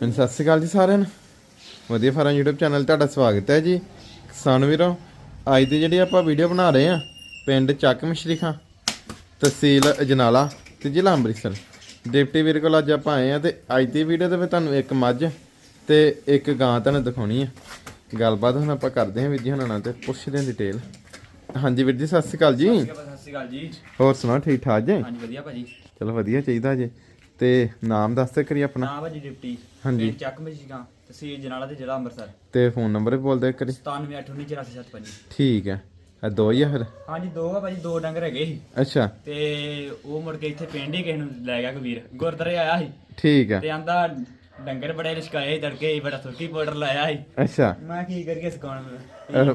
ਹਾਂਜੀ, ਸਤਿ ਸ਼੍ਰੀ ਅਕਾਲ ਜੀ ਸਾਰਿਆਂ ਨੂੰ। ਵਧੀਆ ਫਾਰਮ YouTube ਚੈਨਲ ਤੁਹਾਡਾ ਸਵਾਗਤ ਹੈ ਜੀ। ਕਿਸਾਨ ਵੀਰੋ ਅੱਜ ਦੀ ਜਿਹੜੀ ਆਪਾਂ ਵੀਡੀਓ ਬਣਾ ਰਹੇ ਆ ਪਿੰਡ ਚੱਕ ਮਸ਼ਰੀ ਖਾਂ ਤਹਿਸੀਲ ਅਜਨਾਲਾ ਤੇ ਜ਼ਿਲ੍ਹਾ ਅੰਮ੍ਰਿਤਸਰ। ਡਿਪਟੀ ਵੀਰ ਕੋਲ ਅੱਜ ਆਪਾਂ ਆਏ ਆ ਤੇ ਅੱਜ ਦੀ ਵੀਡੀਓ ਦੇ ਵਿੱਚ ਤੁਹਾਨੂੰ ਇੱਕ ਮੱਝ ਤੇ ਇੱਕ ਗਾਂ ਤੁਹਾਨੂੰ ਦਿਖਾਉਣੀ ਆ। ਗੱਲਬਾਤ ਹੁਣ ਆਪਾਂ ਕਰਦੇ ਹਾਂ ਵੀਰ ਜੀ ਹੁਣਾਂ ਨਾਲ ਤੇ ਪੁੱਛਦੇ ਹਾਂ ਡਿਟੇਲ ਹਾਂਜੀ ਵੀਰ ਜੀ ਸਤਿ ਸ਼੍ਰੀ ਅਕਾਲ ਜੀ। ਸਤਿ ਸ਼੍ਰੀ ਅਕਾਲ ਜੀ। ਹੋਰ ਸੁਣਾਓ ਠੀਕ ਠਾਕ ਜੀ? ਹਾਂਜੀ ਵਧੀਆ ਭਾਜੀ। ਚਲੋ ਵਧੀਆ ਚਾਹੀਦਾ ਜੀ। ਤੇ ਨਾਮ ਦੱਸ ਤੇ ਕਰੀ ਆਪਣਾ। ਨਾਮ ਭਾਜੀ ਡਿਪਟੀ। ਹਾਂਜੀ। ਚੱਕ ਮਜੀਗਾ ਤਹਿਸੀਲ ਜਨਾਲਾ ਤੇ ਜ਼ਿਲ੍ਹਾ ਅੰਮ੍ਰਿਤਸਰ। ਤੇ ਫੋਨ ਨੰਬਰ ਵੀ ਬੋਲ ਦੇ ਕਰੀ 9781944755 ਠੀਕ ਹੈ। ਇਹ ਦੋ ਹੀ ਆ ਫਿਰ? ਹਾਂਜੀ ਦੋ ਆ ਭਾਜੀ ਦੋ ਡੰਗਰ ਹੈਗੇ ਸੀ। ਅੱਛਾ। ਤੇ ਉਹ ਮੁੜ ਕੇ ਇੱਥੇ ਪਿੰਡ ਹੀ ਕਿਸੇ ਨੂੰ ਲੈ ਗਿਆ ਕਬੀਰ ਗੁਰਦੁਆਰੇ ਆਇਆ ਸੀ। ਠੀਕ ਹੈ। ਤੇ ਆਂਦਾ ਡੰਗਰ ਬੜੇ ਲਿਸ਼ਕਾਏ ਤੜਕੇ ਹੀ ਬੜਾ ਸੁੱਕੀ ਪਾਊਡਰ ਲਾਇਆ ਸੀ। ਅੱਛਾ। ਮੈਂ ਕੀ ਕਰੀਏ ਸਕਾਉਣ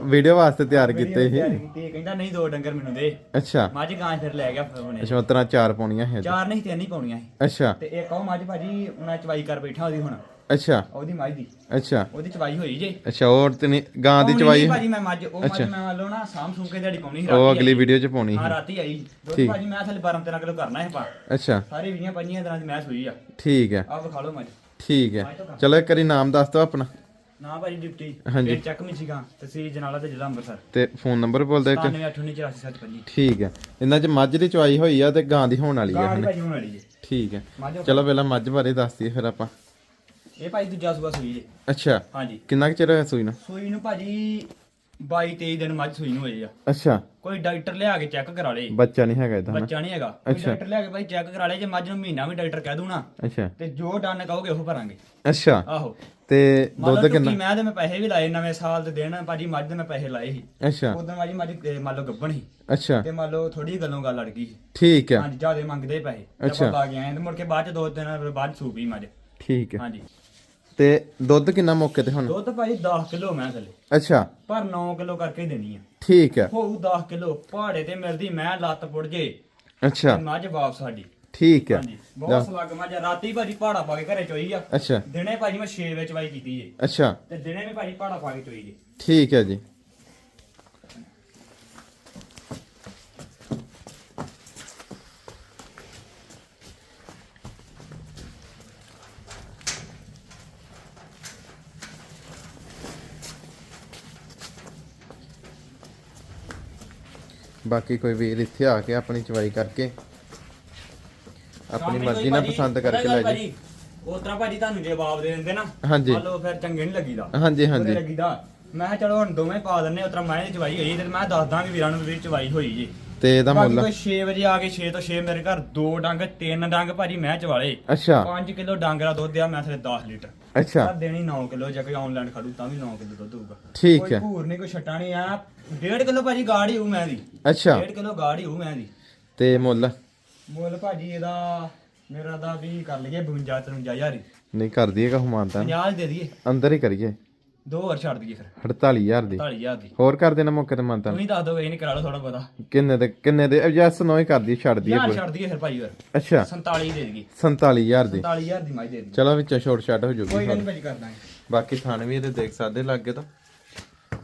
ਵੀਡੀਓ ਵਾਸਤੇ ਤਿਆਰ ਕੀਤੇ ਸੀ। ਕਹਿੰਦਾ ਨਹੀਂ ਦੋ ਡੰਗਰ ਮੈਨੂੰ ਦੇ। ਅੱਛਾ। ਮੱਝ ਗਾਂ ਫਿਰ ਲੈ ਗਿਆ ਫਿਰ ਉਹਨੇ। ਅੱਛਾ ਉਤਰਾ ਚਾਰ ਪਾਉਣੀਆਂ ਹੈ ਚਾਰ ਨਹੀਂ ਤਿੰਨ ਹੀ ਪਾਉਣੀਆਂ ਸੀ। ਅੱਛਾ। ਤੇ ਇੱਕ ਉਹ ਮੱਝ ਭਾਜੀ ਉਹਨਾਂ ਚਵਾਈ ਕਰ ਬੈਠਾ ਉਹਦੀ ਹੁਣ। ਅੱਛਾ। ਉਹਦੀ ਮੱਝ ਦੀ। ਅੱਛਾ। ਉਹਦੀ ਚਵਾਈ ਹੋਈ ਜੇ। ਅੱਛਾ ਉਹ ਤੇ ਨਹੀਂ ਗਾਂ ਦੀ ਪਾਉਣੀ ਚਵਾਈ ਨਹੀਂ ਭਾਜੀ ਮੈਂ ਮੱਝ ਉਹ ਮੱਝ ਅੱਛਾ। ਮੈਂ ਮੰਨ ਲਓ ਨਾ ਸਾਮ ਸੁਮ ਕੇ ਦਿਹਾੜੀ ਪਾਉਣੀ ਸੀ ਉਹ ਰਾਤੀ ਅਗਲੀ ਆਈ। ਵੀਡੀਓ ਚ ਪਾਉਣੀ ਹਾਂ ਰਾਤੀ ਆਈ। ਦੁੱਧ ਠੀਕ। ਭਾਜੀ ਮੈਂ ਥੱਲੇ 12 13 ਕਿਲੋ ਕਰਨਾ ਹੈ ਪਾ ਅੱਛਾ। ਸਾਰੀ ਵੀਆਂ ਪੰਜੀਆਂ ਤਰ੍ਹਾਂ ਦੀ ਮੈਂ ਸੂਈ ਆ। ਠੀਕ ਹੈ। ਆਹ ਵਿਖਾ ਲਓ ਮੱਝ। ਠੀਕ ਹੈ। ਚਲੋ ਇੱਕ ਵਾਰੀ ਨਾਮ ਦੱਸ ਦਿਓ ਆਪਣਾ। ਨਾ ਭਾਜੀ ਡਿਪਟੀ। ਹਾਂਜੀ। ਚੱਕ ਮਿਚੀਗਾ ਤਹਿਸੀਲ ਜਨਾਲਾ ਤੇ ਜ਼ਿਲ੍ਹਾ ਅੰਮ੍ਰਿਤਸਰ। ਤੇ ਫੋਨ ਨੰਬਰ ਬੋਲ ਦਿਓ ਇੱਕ 98844755 ਠੀਕ ਹੈ। ਇਹਨਾਂ ਚ ਮੱਝ ਦੀ ਚਵਾਈ ਹੋਈ ਆ ਤੇ ਗਾਂ ਦੀ ਹੋਣ ਵਾਲੀ ਆ ਗਾਂ ਦੀ? ਭਾਜੀ ਹੋਣ ਵਾਲੀ ਜੇ ਠੀਕ ਹੈ। ਚਲੋ ਪਹਿਲਾਂ ਮੱਝ ਬਾਰੇ ਦੱਸ ਦਈਏ ਫਿਰ ਆਪਾਂ। ਇਹ ਭਾਜੀ ਦੂਜਾ ਸੂਆ ਸੂਈ ਜੇ। ਅੱਛਾ। ਹਾਂਜੀ। ਕਿੰਨਾ ਕੁ ਚਿਰ ਹੋਇਆ ਸੂਈ ਨੂੰ? ਸੂਈ ਨੂੰ ਭਾਜੀ 22 23 ਦਿਨ ਮੱਝ ਸੂਈ ਨੂੰ ਹੋਏ ਆ। ਅੱਛਾ। ਕੋਈ ਡਾਕਟਰ ਲਿਆ ਕੇ ਚੈੱਕ ਕਰਾ ਲੇ। ਬੱਚਾ ਨਹੀਂ ਹੈਗਾ ਹਨਾ? ਬੱਚਾ ਨਹੀਂ ਹੈਗਾ। ਕੋਈ। ਡਾਕਟਰ ਲਿਆ ਕੇ ਭਾਈ ਚੈੱਕ ਕਰਾ ਲੇ ਜੇ ਮੱਝ ਨੂੰ ਮਹੀਨਾ ਵੀ ਡਾਕਟਰ ਕਹਿ ਦੂ ਨਾ ਅੱਛਾ। ਤੇ ਜੋ ਡਨ ਕਹੋਗੇ ਉਹ ਭਰਾਂਗੇ। ਅੱਛਾ। ਆਹੋ। ਤੇ ਦੁੱਧ ਕਿੰਨਾ? ਮੈਂ ਤੇ ਮੈਂ ਪੈਸੇ ਵੀ ਲਾਏ ਨਵੇਂ ਸਾਲ ਦੇ ਦਿਨ ਭਾਜੀ ਮੱਝ ਦੇ ਮੈਂ ਪੈਸੇ ਲਾਏ ਸੀ। ਅੱਛਾ। ਉਦੋਂ ਭਾਜੀ ਮੱਝ ਤੇ ਮੰਨ ਲਓ ਗੱਬਣ ਸੀ। ਅੱਛਾ। ਤੇ ਮੰਨ ਲਓ ਥੋੜੀ ਗੱਲੋਂ ਗੱਲ ਅੜ ਗਈ ਠੀਕ ਹੈ ਹਾਂਜੀ ਜਿਆਦੇ ਮੰਗਦੇ ਪੈਸੇ। ਅੱਛਾ। ਆਏ ਤੇ ਮੁੜ ਕੇ ਬਾਅਦ ਚ ਦੋ ਦਿਨ ਬਾਅਦ ਸੂਪੀ ਮੱਝ। ਠੀਕ ਹੈ ਹਾਂਜੀ। ਤੇ ਦੁੱਧ ਕਿੰਨਾ ਮੌਕੇ ਤੇ ਹੁਣ? ਦੁੱਧ ਭਾਜੀ 10 ਕਿਲੋ ਮੈਂ ਥੱਲੇ। ਅੱਛਾ। ਪਰ 9 ਕਿਲੋ ਕਰਕੇ ਹੀ ਦੇਣੀ ਆ। ਠੀਕ ਹੈ ਹੋਊ 10 ਕਿਲੋ ਪਹਾੜੇ ਤੇ ਮਿਲਦੀ ਮੈਂ ਲੱਤ ਪੁੜ ਜੇ। ਅੱਛਾ। ਤੇ ਮੱਝ ਵਾਪਸ ਸਾਡੀ। ਠੀਕ ਹੈ ਹਾਂਜੀ ਬਹੁਤ ਸਲੱਗ ਮੱਝ ਆ। ਰਾਤੀ ਭਾਜੀ ਪਹਾੜਾ ਪਾ ਕੇ ਘਰੇ ਚੋਈ ਆ। ਅੱਛਾ। ਦਿਨੇ ਭਾਜੀ ਮੈਂ 6 ਵਿੱਚ ਵਾਈ ਕੀਤੀ ਏ। ਅੱਛਾ। ਤੇ ਦਿਨੇ ਵੀ ਭਾਜੀ ਪਹਾੜਾ ਪਾ ਕੇ ਚੋਈ ਜੇ। ਠੀਕ ਹੈ ਜੀ। ਬਾਕੀ ਕੋਈ ਵੀਰ ਇੱਥੇ ਆ ਕੇ ਆਪਣੀ ਚਵਾਈ ਕਰਕੇ ਆਪਣੀ ਮਰਜ਼ੀ ਨਾਲ ਪਸੰਦ ਕਰਕੇ ਲੈ ਜੇ ਉਸ ਤਰ੍ਹਾਂ ਭਾਜੀ ਤੁਹਾਨੂੰ ਜਵਾਬ ਦੇ ਦਿੰਦੇ ਨਾ ਹਾਂਜੀ। ਲਓ ਫਿਰ ਚੰਗੇ ਨਹੀਂ ਲੱਗੀਦਾ। ਹਾਂਜੀ ਹਾਂਜੀ। ਲੱਗੀਦਾ। ਮੈਂ ਚਲੋ ਹੁਣ ਦੋਵੇਂ ਪਾ ਦਿੰਨੇ ਉਸ ਤਰ੍ਹਾਂ ਮੈਂ ਚਵਾਈ ਹੋਈ ਤੇ ਮੈਂ ਦੱਸ ਦਾਂਗੇ ਵੀਰਾਂ ਨੂੰ ਵੀ ਚਵਾਈ ਹੋਈ ਜੀ। ਤੇ ਇਹਦਾ ਬਾਕੀ ਮੁੱਲ ਕੋਈ 6 ਵਜੇ ਆ ਕੇ 6 ਤੋਂ 6 ਮੇਰੇ ਘਰ ਦੋ ਡੰਗ ਤਿੰਨ ਡੰਗ ਭਾਜੀ ਮੈਂ ਚਵਾਲੇ। ਅੱਛਾ। 5 ਕਿਲੋ ਡੰਗ ਦਾ ਦੁੱਧ ਆ ਮੈਂ ਥਲੇ 10 ਲੀਟਰ। ਅੱਛਾ। ਤਾਂ ਦੇਣੀ 9 ਕਿਲੋ ਜੇ ਕੋਈ ਆਨਲਾਈਨ ਖੜੂ ਤਾਂ ਵੀ 9 ਕਿਲੋ ਦੁੱਧ ਹੋਊਗਾ। ਠੀਕ ਕੋਈ ਹੈ। ਭੂਰ ਨਹੀਂ ਕੋਈ ਛਟਾ ਨਹੀਂ ਆ। 1.5 ਕਿਲੋ ਭਾਜੀ ਗਾੜੀ ਹੋਊ ਮੈਂ ਦੀ ਅੱਛਾ। 1.5 ਕਿਲੋ ਗਾੜੀ ਹੋਊ ਮੈਂ ਦੀ ਤੇ ਮੁੱਲ? ਮੁੱਲ ਭਾਜੀ ਇਹਦਾ ਮੇਰਾ ਦਾ ਵੀ ਕਰ ਲਈਏ 52 53000 ਹੀ। ਨਹੀਂ ਕਰ ਦਈਏਗਾ ਹੁਮਾਨਤਾ 50 ਦੇ ਦਈਏ। ਅੰਦਰ ਹੀ ਕਰੀਏ। ਦੋ ਹੋਰ ਛੱਡ ਦਈਏ ਫਿਰ। 48000 ਦੀ। 40000 ਦੀ। ਹੋਰ ਕਰ ਦੇਣਾ ਮੌਕੇ ਤੇ ਮੰਨਤਾ ਤੁਸੀਂ ਦੱਸ ਦੋ ਇਹ ਨਹੀਂ ਕਰਾ ਲਓ ਥੋੜਾ ਬਹੁਤਾ। ਕਿੰਨੇ ਦੇ ਕਿੰਨੇ ਦੇ ਜੈਸ ਨੋ ਹੀ ਕਰ ਦਈਏ ਛੱਡ ਦਈਏ ਯਾਰ ਕੋਈ। ਛੱਡ ਦਈਏ ਫਿਰ ਭਾਈ ਫਿਰ। ਅੱਛਾ। 47 ਦੇ ਦਈਏ। 47000 ਦੀ। 47000 ਦੀ ਮਾਈ ਦੇ ਦਈਏ। ਚਲੋ ਵਿੱਚ ਛੋਟ ਛੱਡ ਹੋ ਕੋਈ ਜੂਗੀ ਗੱਲ ਨਹੀਂ ਭਾਜੀ ਕਰ ਦਾਂਗੇ। ਬਾਕੀ ਥਾਣ ਵੀ ਇਹਦੇ ਦੇਖ ਸਕਦੇ ਲੱਗੇ ਤਾਂ।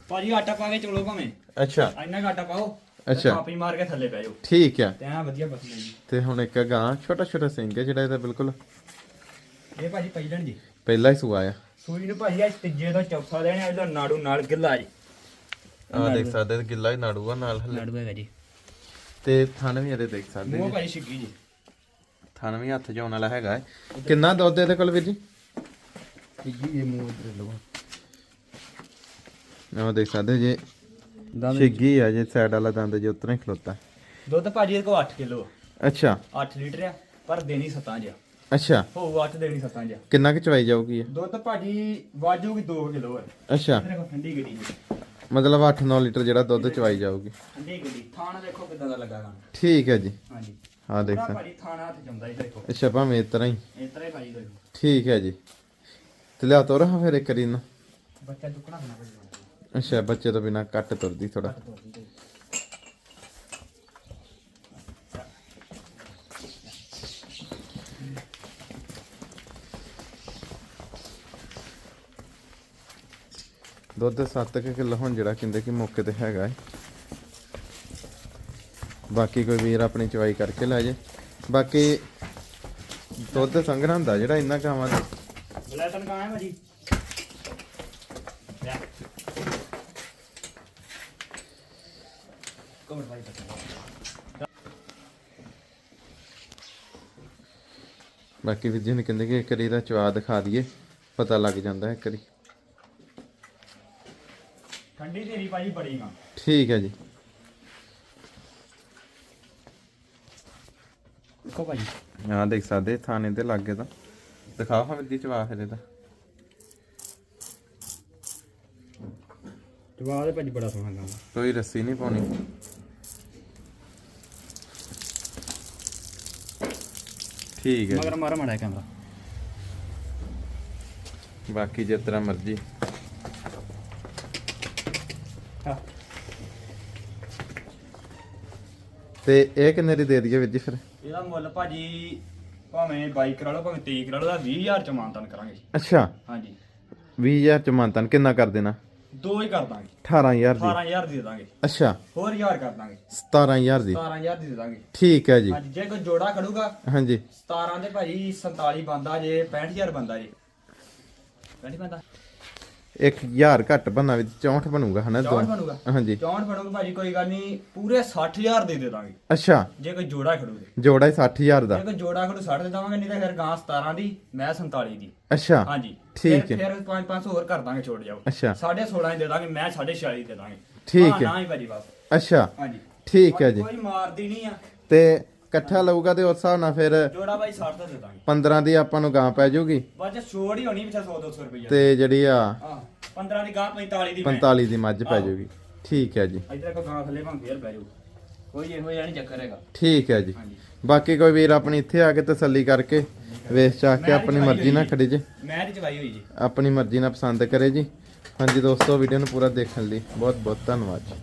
ਭਾਜੀ ਆਟਾ ਪਾ ਕੇ ਚਲੋ ਭਾਵੇਂ। ਅੱਛਾ। ਇੰਨਾ ਆਟਾ ਪਾਓ ਅੱਛਾ। ਕਾਪੀ ਮਾਰ ਕੇ ਥੱਲੇ ਪੈ ਜਾਓ। ਠੀਕ ਹੈ ਤੇ ਐਂ ਵਧੀਆ ਬਸ ਜੀ। ਤੇ ਹੁਣ ਇੱਕ ਗਾਂ ਛੋਟਾ ਛੋਟਾ ਸਿੰਘ ਹੈ ਜਿਹੜਾ ਇਹਦਾ ਬਿਲਕੁਲ ਇਹ ਭਾਜੀ ਪਹਿਲਣ ਜੀ। ਪਹਿਲਾ ਹੀ ਸੂਆ ਆ। ਸੂਈ ਨੂੰ ਭਾਜੀ ਅੱਜ ਤੀਜੇ ਤੋਂ ਚੌਥਾ ਦੇਣ ਇਹਦਾ ਨਾੜੂ ਨਾਲ ਗਿੱਲਾ ਜੀ। ਆ ਦੇਖ ਸਕਦੇ ਗਿੱਲਾ ਹੀ ਨਾੜੂਆ ਨਾਲ ਹਲੇ। ਨਾੜੂ ਹੈਗਾ ਜੀ। ਤੇ ਥਣ ਵੀ ਇਹਦੇ ਦੇਖ ਸਕਦੇ ਮੂੰਹ ਜੀ। ਭਾਜੀ ਛਿੱਗੀ ਜੀ। ਥਣ ਵੀ ਹੱਥ ਜਾਉਣ ਵਾਲਾ ਹੈਗਾ ਹੈ। ਕਿੰਨਾ ਦੁੱਧ ਇਹਦੇ ਕੋਲ ਵੀਰ ਜੀ? ਛਿੱਗੀ ਇਹ ਮੂੰਹ ਇਧਰ ਲਓ। ਉਹ ਦੇਖ ਸਕਦੇ ਜੇ ਛਿੱਗੀ ਆ ਜੇ ਸਾਈਡ ਵਾਲਾ ਦੰਦ ਜੇ ਉਤਰਾ ਹੀ ਖਲੋਤਾ। ਦੁੱਧ ਭਾਜੀ ਇਹਦੇ ਕੋਲ 8 ਕਿਲੋ ਅੱਛਾ। 8 ਲੀਟਰ ਆ ਪਰ ਦੇਣੀ ਸਤਾਂ ਜਿਆ ਅੱਛਾ। ਹੋਊ 8 ਦੇਣੀ ਸਤਾਂ ਜਿਆ ਕਿੰਨਾ ਕੁ ਚਵਾਈ ਜਾਊਗੀ ਇਹ? ਦੁੱਧ ਭਾਜੀ ਵਾਜੂਗੀ 2 ਕਿਲੋ। ਹੈ ਅੱਛਾ। ਇਹਦੇ ਕੋਲ ਠੰਡੀ ਗੱਡੀ ਜੀ ਮਤਲਬ 8-9 ਲੀਟਰ ਜਿਹੜਾ ਦੁੱਧ ਚਵਾਈ ਜਾਊਗੀ। ਠੰਡੀ ਗੱਡੀ। ਥਾਣਾ ਦੇਖੋ ਕਿਦਾਂ ਦਾ ਲੱਗਾ ਗਾਣਾ ਠੀਕ ਹੈ ਜੀ। ਹਾਂਜੀ। ਹਾਂ ਦੇਖ ਪੂਰਾ ਸਕਦੇ ਭਾਜੀ ਥਾਣਾ ਹੱਥ ਜੰਦਾ ਹੀ ਦੇਖੋ। ਅੱਛਾ ਭਾਵੇਂ ਇਸ ਤਰ੍ਹਾਂ ਹੀ। ਇਸ ਤਰ੍ਹਾਂ ਹੀ ਭਾਜੀ ਦੇਖੋ। ਠੀਕ ਹੈ ਜੀ। ਤੇ ਲਿਆ ਤੋਰ ਹਾਂ ਫਿਰ ਇੱਕ ਵਾਰੀ ਨਾ ਬੱਚਾ ਚੁੱਕਣਾ ਭਾਜੀ। ਅੱਛਾ ਬੱਚੇ ਤੋਂ ਬਿਨਾ ਕੱਟ ਤੁਰਦੀ ਥੋੜਾ ਦੁੱਧ 7 ਕਿਲੋ ਹੁਣ ਜਿਹੜਾ ਕਹਿੰਦੇ ਕਿ ਮੌਕੇ ਤੇ ਹੈਗਾ ਹੈ ਬਾਕੀ ਕੋਈ ਵੀਰ ਆਪਣੀ ਚਵਾਈ ਕਰਕੇ ਲੈ ਜੇ। ਬਾਕੀ ਦੁੱਧ ਸੰਘਣਾ ਹੁੰਦਾ ਜਿਹੜਾ ਇੰਨਾ ਕਾਵਾਂ ਦਾ। ਭਾਜੀ। ਕਮਰ ਭਾਈ ਤੱਕ ਬਾਕੀ ਵੀਰ ਜੀ ਨੇ ਕਹਿੰਦੇ ਕਿ ਇੱਕ ਵਾਰੀ ਦਾ ਚਵਾ ਦਿਖਾ ਦਈਏ। ਪਤਾ ਲੱਗ ਜਾਂਦਾ ਹੈ ਇੱਕ ਵਾਰੀ ਠੰਡੀ ਤੇਰੀ ਭਾਜੀ ਬੜੀ ਗਾ। ਠੀਕ ਹੈ ਜੀ। ਦੇਖੋ ਭਾਜੀ। ਹਾਂ ਦੇਖ ਸਕਦੇ ਥਾਣੇ ਤੇ ਲੱਗੇ ਤਾਂ। ਦਿਖਾਓ ਹਾਂ ਜੀ ਚਵਾ ਫਿਰ ਇਹਦਾ। ਜਵਾਬ ਦੇ ਭਾਜੀ ਬੜਾ ਸੋਹਣਾ ਗਾ। ਕੋਈ ਰੱਸੀ ਨਹੀਂ ਪਾਉਣੀ। ਠੀਕ ਹੈ ਮਗਰ ਮਾਰਾ ਮੜਾ ਕੈਮਰਾ। ਬਾਕੀ ਜਿਸ ਤਰ੍ਹਾਂ ਮਰਜ਼ੀ। ਹਾਂ। ਤੇ ਇਹ ਕਿੰਨੇ ਦੀ ਦੇ ਦਈਏ ਵੀਰ ਜੀ ਫਿਰ? ਇਹਦਾ ਮੁੱਲ ਭਾਜੀ ਭਾਵੇਂ 22 ਕਰਾ ਲਓ ਭਾਵੇਂ 23 ਕਰਾ ਲਓ ਦਾ 20000 ਚ ਮਾਨਤਨ ਕਰਾਂਗੇ ਅੱਛਾ। ਹਾਂਜੀ। 20000 ਚ ਮੰਤਨ ਕਿੰਨਾ ਕਰ ਦੇਣਾ? ਦੋ ਹੀ ਕਰ ਦਾਂਗੇ। 18000 ਦੀ। 18000 ਦੀ ਦਾਂਗੇ। ਅੱਛਾ। ਹੋਰ 1000 ਕਰ ਦਾਂਗੇ। 17000 ਦੀ। 17000 ਦੀ ਦੇ ਦਾਂਗੇ। ਠੀਕ ਹੈ ਜੀ। ਹਾਂਜੀ ਜੇ ਕੋਈ ਜੋੜਾ ਖੜੂਗਾ ਹਾਂਜੀ। 17 ਦੇ ਭਾਜੀ 47 ਬੰਦਾ ਜੇ 65000 ਬੰਦਾ ਜੇ। 65 ਬੰਦਾ। 1000 ਘੱਟ ਬੰਨਾ ਵਿੱਚ 64 ਬਣੂਗਾ ਹਨਾ 64 ਬਣੂਗਾ। ਹਾਂਜੀ। 64 ਬਣੂਗਾ ਭਾਜੀ ਕੋਈ ਗੱਲ ਨਹੀਂ ਪੂਰੇ 60000 ਦੇ ਦੇ ਦਾਂਗੇ। ਅੱਛਾ। ਜੇ ਕੋਈ ਜੋੜਾ ਖੜੂਗੇ ਜੋੜਾ ਹੀ 60000 ਦਾ। ਜੇ ਕੋਈ ਜੋੜਾ ਖੜੂ 60 ਦੇ ਦਾਂਗੇ ਨਹੀਂ ਤਾਂ ਫਿਰ ਗਾਂ 17 ਦੀ ਮੈਂ 47 ਦੀ। ਅੱਛਾ। ਹਾਂਜੀ। ਠੀਕ ਹੈ। ਫਿਰ 5 500 ਹੋਰ ਕਰ ਦਾਂਗੇ ਛੋੜ ਜਾਓ। ਅੱਛਾ। 16.5 ਦੀ ਦੇ ਦਾਂਗੇ ਮੈਂ 46 ਦੇ ਦਾਂਗੇ। ਠੀਕ ਹਾਂ, ਹੈ। ਨਾ ਹੀ ਭਾਜੀ ਬਸ। ਅੱਛਾ। ਹਾਂਜੀ। ਠੀਕ ਹੈ ਜੀ। ਕੋਈ ਮਾਰਦੀ ਨਹੀਂ ਆ। ਤੇ ਇਕੱਠਾ ਲਊਗਾ ਤੇ ਉਸ ਹਿਸਾਬ ਨਾਲ ਫਿਰ ਜੋੜਾ ਭਾਈ 60 ਦਾ ਦੇ ਦਾਂਗੇ। 15 ਦੀ ਆਪਾਂ ਨੂੰ ਗਾਂ ਪੈ ਜਾਊਗੀ। ਬਸ ਛੋੜ ਹੀ ਹੋਣੀ ਪਿੱਛੇ 100 200 ਰੁਪਏ ਤੇ ਜਿਹੜੀ ਆ ਹਾਂ 15 ਦੀ ਗਾਂ 45 ਦੀ ਮੈਂ। 45 ਦੀ ਮੱਝ ਪੈ ਜਾਊਗੀ। ਠੀਕ ਹੈ ਜੀ। ਇਧਰ ਕੋ ਗਾਂ ਥੱਲੇ ਭਾਂ ਫੇਰ ਪੈ ਜਾਊ। ਕੋਈ ਇਹੋ ਜਿਹਾ ਨਹੀਂ ਚੱਕਰ ਹੈਗਾ। ਠੀਕ ਹੈ ਜੀ। ਬਾਕੀ ਕੋਈ ਵੀਰ ਆਪਣੀ ਇੱਥੇ ਆ ਕੇ ਤਸੱਲੀ ਕਰਕੇ ਵੇਚ ਚਾਕ ਕੇ ਆਪਣੀ ਮਰਜ਼ੀ ਨਾਲ ਖੜੀ ਜੇ। ਮੈਂ ਤੇ ਚਵਾਈ ਹੋਈ ਜੀ। ਆਪਣੀ ਮਰਜ਼ੀ ਨਾਲ ਪਸੰਦ ਕਰੇ ਜੀ। ਹਾਂਜੀ ਦੋਸਤੋ ਵੀਡੀਓ ਨੂੰ ਪੂਰਾ ਦੇਖਣ ਲਈ ਬਹੁਤ ਬਹੁਤ ਧੰਨਵਾਦ ਜੀ।